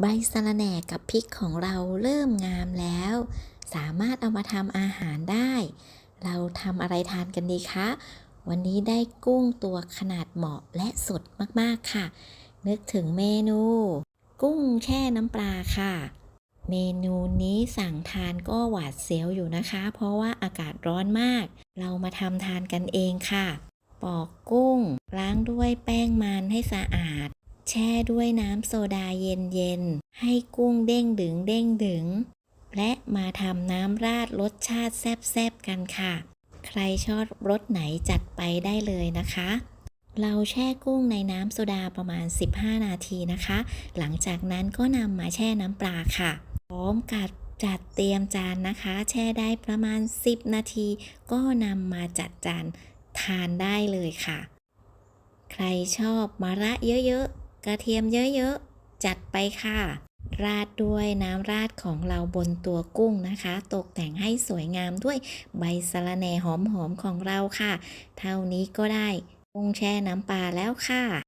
ใบสะระแหน่กับพริกของเราเริ่มงามแล้ว สามารถเอามาทำอาหารได้ เราทำอะไรทานกันดีคะ วันนี้ได้กุ้งตัวขนาดเหมาะและสดมากๆค่ะ นึกถึงเมนู กุ้งแช่น้ำปลาค่ะ เมนูนี้สั่งทานก็หวาดเสียวอยู่นะคะ เพราะว่าอากาศร้อนมาก เรามาทำทานกันเองค่ะ ปอกกุ้งล้างด้วยแป้งมันให้สะอาด แช่ด้วยน้ำโซดาเย็นๆ ให้กุ้งเด้งดึงเด้งดึง และมาทำน้ำราดรสชาติแซ่บๆกันค่ะ ใครชอบรสไหนจัดไปได้เลยนะคะ เราแช่กุ้งในน้ำโซดาประมาณ 15 นาทีนะคะ หลังจากนั้นก็นำมาแช่น้ำปลาค่ะ พร้อมกับจัดเตรียมจานนะคะ แช่ได้ประมาณ 10 นาที ก็นำมาจัดจานทานได้เลยค่ะ ใครชอบมะระเยอะๆ กระเทียมเยอะๆ จัดไปค่ะ ราดด้วยน้ำราดของเราบนตัวกุ้งนะคะ ตกแต่งให้สวยงามด้วยใบสะระแหน่หอมๆของเราค่ะ เท่านี้ก็ได้ กุ้งแช่น้ำปลาแล้วค่ะ